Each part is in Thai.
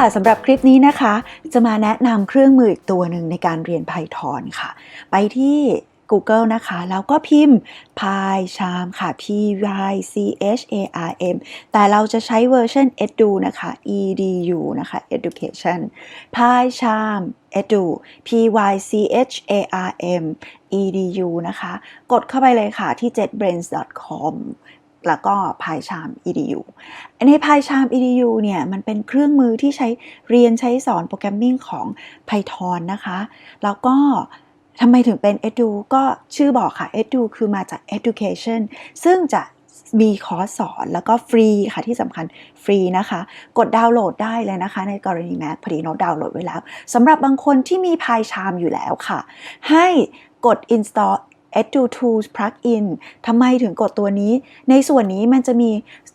ค่ะสำหรับคลิปนี้นะคะ จะมาแนะนำเครื่องมืออีกตัวหนึ่งในการเรียน Python ค่ะ ไปที่ Google นะคะ แล้วก็พิมพ์ PyCharm ค่ะ P Y C H A R M แต่เราจะใช้เวอร์ชัน edu นะคะ edu นะคะ education PyCharm edu P Y C H A R M edu นะคะ กดเข้าไปเลยค่ะที่ jetbrains.com แล้วก็ PyCharm edu ใน PyCharm edu เนี่ยมันเป็นเครื่องมือที่ใช้เรียนใช้สอนโปรแกรมมิ่งของ Python นะคะ แล้วก็ทำไมถึงเป็น edu ก็ชื่อบอกค่ะ edu คือมาจาก education ซึ่งจะมีคอร์สสอนแล้วก็ฟรีค่ะที่สำคัญฟรีนะคะ กดดาวน์โหลดได้เลยนะคะ ในกรณีแม็กพอดีโน้ตดาวน์โหลดไว้แล้วสำหรับบางคนที่มี PyCharm อยู่แล้วค่ะ ให้กด install Edu Tools Plugin ทำไมถึงกดตัวนี้ ในส่วนนี้มันจะมี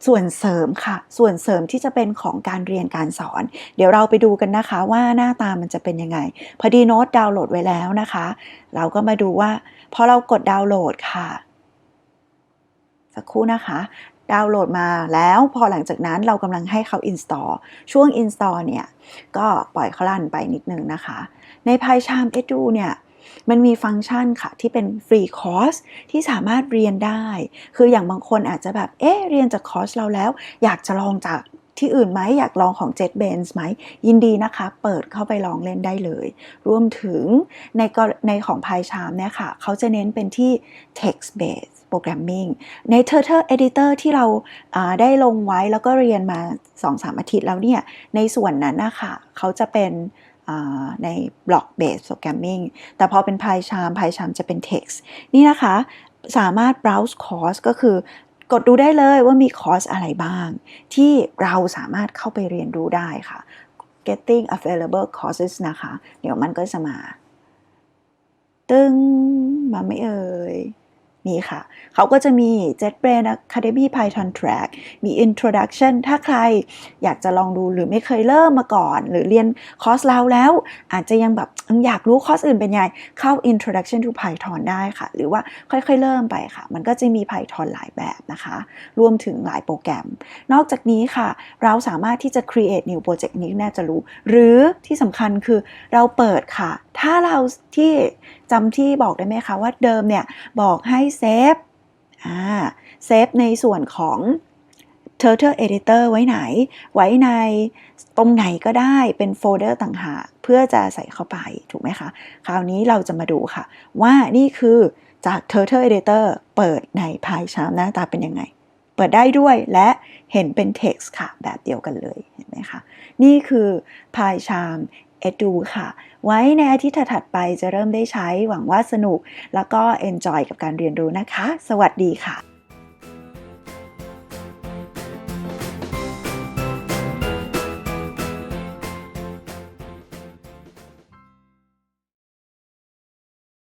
ส่วนเสริมค่ะ ส่วนเสริมที่จะเป็นของการเรียนการสอน เดี๋ยวเราไปดูกันนะคะว่าหน้าตามันจะเป็นยังไง พอดีโน้ตดาวน์โหลดไว้แล้วนะคะ เราก็มาดูว่าพอเรากดดาวน์โหลดค่ะ สักครู่นะคะดาวน์โหลดมาแล้วพอหลังจากนั้นเรากำลังให้เขา install ช่วง install เนี่ย ก็ปล่อยเขาลั่นไปนิดนึงนะคะ ใน PyCharm Edu เนี่ย มันมีฟังก์ชันค่ะที่เป็นฟรีคอร์สที่สามารถเรียนได้ คืออย่างบางคนอาจจะแบบ เอ๊ะ เรียนจากคอร์สเราแล้ว อยากจะลองจากที่อื่นไหมอยากลองของ JetBrains ไหม ยินดีนะคะ เปิดเข้าไปลองเล่นได้เลย รวมถึงในในของ PyCharm เนี่ยค่ะ เขาจะเน้นเป็นที่ text based programming ใน Turtle Editor ที่เราาได้ลงไว้แล้วก็เรียนมา 2-3 อาทิตย์แล้วเนี่ย ในส่วนนั้นนะคะเขาจะเป็น ใน block based programming แต่พอเป็น PyCharm PyCharm จะเป็น text นี่นะคะสามารถ browse course ก็คือกดดูได้เลยว่ามีคอร์สอะไรบ้าง ที่เราสามารถเข้าไปเรียนรู้ได้ค่ะ getting available courses นะคะ เดี๋ยวมันก็จะมา ตึงมาไม่เอ่ย นี่ค่ะ เขาก็จะมี Jetbrain Academy Python Track มี Introduction ถ้าใครอยากจะลองดูหรือไม่เคยเริ่มมาก่อน หรือเรียนคอร์สเราแล้ว อาจจะยังแบบอยากรู้คอร์สอื่นเป็นไง เข้า Introduction to Python ได้ค่ะ หรือว่าค่อยๆเริ่มไปค่ะ มันก็จะมี Python หลายแบบนะคะ รวมถึงหลายโปรแกรม นอกจากนี้ค่ะ เราสามารถที่จะ create new project นี้น่าจะรู้ หรือที่สำคัญคือเราเปิดค่ะ ถ้าเราที่ จำที่บอกได้ไหมคะว่าเดิมเนี่ยบอกให้เซฟอ่าเซฟในส่วนของ Turtle Editor ไว้ไหน ไว้ในตรงไหนก็ได้เป็นโฟลเดอร์ต่างหากเพื่อจะใส่เข้าไปถูกไหมคะ คราวนี้เราจะมาดูค่ะ ว่านี่คือจาก Turtle Editor เปิดใน PyCharm หน้าตาเป็นยังไง เปิดได้ด้วยและเห็นเป็น text ค่ะ แบบเดียวกันเลยเห็นไหมคะ นี่คือ PyCharm Edu ค่ะ ไว้ในอาทิตย์ถัดไปจะเริ่มได้ใช้หวังว่าสนุก แล้วก็ enjoy กับการเรียนรู้นะคะ สวัสดีค่ะ